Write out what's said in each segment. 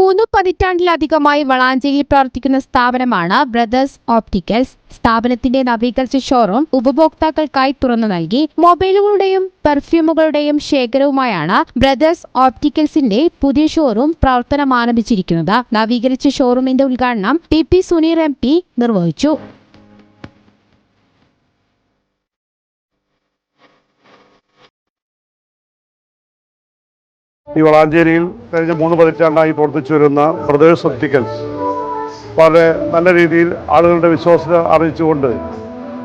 മൂന്ന് പതിറ്റാണ്ടിലധികമായി വളാഞ്ചേരിയിൽ പ്രവർത്തിക്കുന്ന സ്ഥാപനമാണ് ബ്രദേഴ്സ് ഓപ്റ്റിക്കൽസ് സ്ഥാപനത്തിന്റെ നവീകരിച്ച ഷോറൂം ഉപഭോക്താക്കൾക്കായി തുറന്നു നൽകി. മൊബൈലുകളുടെയും പെർഫ്യൂമുകളുടെയും ശേഖരവുമായാണ് ബ്രദേഴ്സ് ഓപ്റ്റിക്കൽസിന്റെ പുതിയ ഷോറൂം പ്രവർത്തനം ആരംഭിച്ചിരിക്കുന്നത് നവീകരിച്ച ഷോറൂമിന്റെ ഉദ്ഘാടനം ടി പി സുനീർ എം നിർവഹിച്ചു. ഈ വളാഞ്ചേരിയിൽ കഴിഞ്ഞ മൂന്ന് പതിറ്റാണ്ടായി പ്രവർത്തിച്ചു വരുന്ന ബ്രദേഴ്സ് ഒപ്റ്റിക്കൽസ് വളരെ നല്ല രീതിയിൽ ആളുകളുടെ വിശ്വാസത അറിയിച്ചുകൊണ്ട്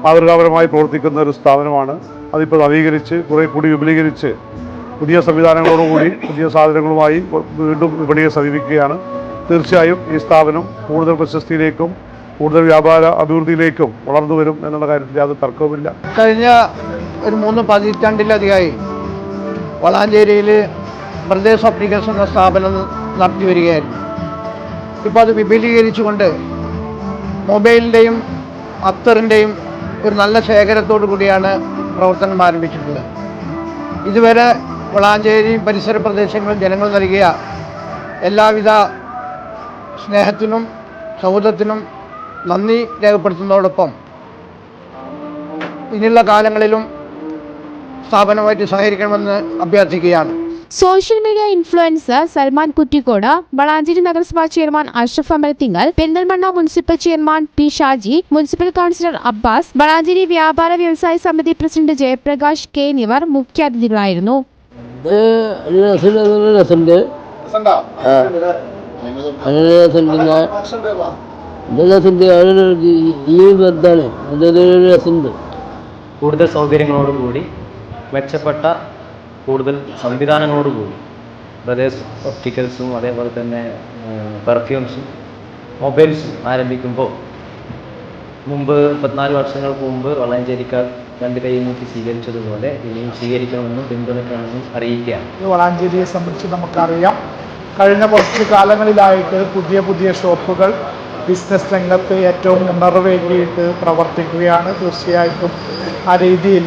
മാതൃകാപരമായി പ്രവർത്തിക്കുന്ന ഒരു സ്ഥാപനമാണ്. അതിപ്പോൾ നവീകരിച്ച് കുറേ കൂടി വിപുലീകരിച്ച് പുതിയ സംവിധാനങ്ങളോടുകൂടി പുതിയ സാധനങ്ങളുമായി വീണ്ടും വിപണിയെ സമീപിക്കുകയാണ്. തീർച്ചയായും ഈ സ്ഥാപനം കൂടുതൽ പ്രശസ്തിയിലേക്കും കൂടുതൽ വ്യാപാര അഭിവൃദ്ധിയിലേക്കും വളർന്നു വരും എന്നുള്ള കാര്യത്തിൽ യാതൊരു തർക്കവുമില്ല. കഴിഞ്ഞ ഒരു മൂന്ന് പതിറ്റാണ്ടിലധികമായി വളാഞ്ചേരിയിൽ ബ്രദേഴ്സ് ഓപ്റ്റിക്കൽസ് എന്ന സ്ഥാപനം നടത്തി വരികയായിരുന്നു. ഇപ്പോൾ അത് വിപുലീകരിച്ചുകൊണ്ട് മൊബൈലിന്റെയും അത്തറിന്റെയും ഒരു നല്ല ശേഖരത്തോടു കൂടിയാണ് പ്രവർത്തനം ആരംഭിച്ചിട്ടുള്ളത്. ഇതുവരെ വളാഞ്ചേരി പരിസര പ്രദേശങ്ങളിൽ ജനങ്ങൾ നൽകിയ എല്ലാവിധ സ്നേഹത്തിനും സൗഹൃദത്തിനും നന്ദി രേഖപ്പെടുത്തുന്നതോടൊപ്പം ഇനിയുള്ള കാലങ്ങളിലും സ്ഥാപനമായിട്ട് സഹകരിക്കണമെന്ന് അഭ്യർത്ഥിക്കുകയാണ്. Social media influencer Salman Kuttikode Valanchery നഗരസഭാ chairman Ashraf Amarathinkal Perinthalmanna municipal chairman P Shaji municipal councillor Abbas Valanchery വ്യാപാര വ്യവസായ സമിതി പ്രസിഡന്റ് ജയപ്രകാശ് കെ എന്നിവർ മുഖ്യാതിഥികളായിരുന്നു. കൂടുതൽ സൗകര്യങ്ങളോടുകൂടി മെച്ചപ്പെട്ട കൂടുതൽ സംവിധാനങ്ങളോടുകൂടി ബ്രദേഴ്സ് ഒപ്റ്റിക്കൽസും അതേപോലെ തന്നെ പെർഫ്യൂംസും മൊബൈൽസും ആരംഭിക്കുമ്പോൾ മുമ്പ് പതിനാല് വർഷങ്ങൾക്ക് മുമ്പ് വളാഞ്ചേരിക്കാർ രണ്ട് കൈ നോക്കി സ്വീകരിച്ചതുപോലെ ഇനിയും സ്വീകരിക്കണമെന്നും പിന്തുണയ്ക്കണമെന്നും അറിയിക്കുകയാണ്. വളാഞ്ചേരിയെ സംബന്ധിച്ച് നമുക്കറിയാം. കഴിഞ്ഞ കുറച്ച് കാലങ്ങളിലായിട്ട് പുതിയ പുതിയ ഷോപ്പുകൾ ബിസിനസ് രംഗത്ത് ഏറ്റവും ഉണർവേകിയിട്ട് പ്രവർത്തിക്കുകയാണ്. തീർച്ചയായിട്ടും ആ രീതിയിൽ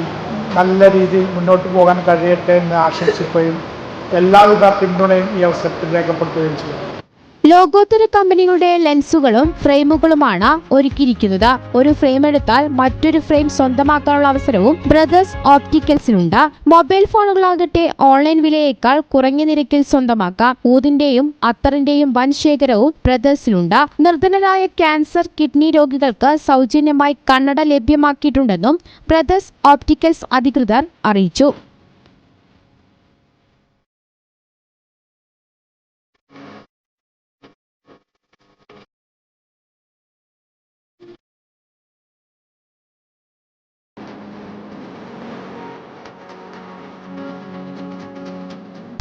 നല്ല രീതിയിൽ മുന്നോട്ട് പോകാൻ കഴിയട്ടെ എന്ന് ആശംസിക്കുകയും എല്ലാവിധ പിന്തുണയും ഈ അവസരത്തിൽ രേഖപ്പെടുത്തുകയും ചെയ്യും ലോകോത്തര കമ്പനികളുടെ ലെൻസുകളും ഫ്രെയിമുകളുമാണ് ഒരുക്കിയിരിക്കുന്നത്. ഒരു ഫ്രെയിം എടുത്താൽ മറ്റൊരു ഫ്രെയിം സ്വന്തമാക്കാനുള്ള അവസരവും ബ്രദേഴ്സ് ഓപ്റ്റിക്കൽസിനുണ്ട്. മൊബൈൽ ഫോണുകളാകട്ടെ ഓൺലൈൻ വിലയേക്കാൾ കുറഞ്ഞ നിരക്കിൽ സ്വന്തമാക്കാം. ഊതിന്റെയും അത്തറിന്റെയും വൻ ശേഖരവും ബ്രദേഴ്സിനുണ്ട്. നിർധനരായ ക്യാൻസർ കിഡ്നി രോഗികൾക്ക് സൗജന്യമായി കണ്ണട ലഭ്യമാക്കിയിട്ടുണ്ടെന്നും ബ്രദേഴ്സ് ഓപ്റ്റിക്കൽസ് അധികൃതർ അറിയിച്ചു.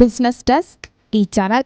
ബിസിനസ് ഡെസ്ക് ഈ ചാനൽ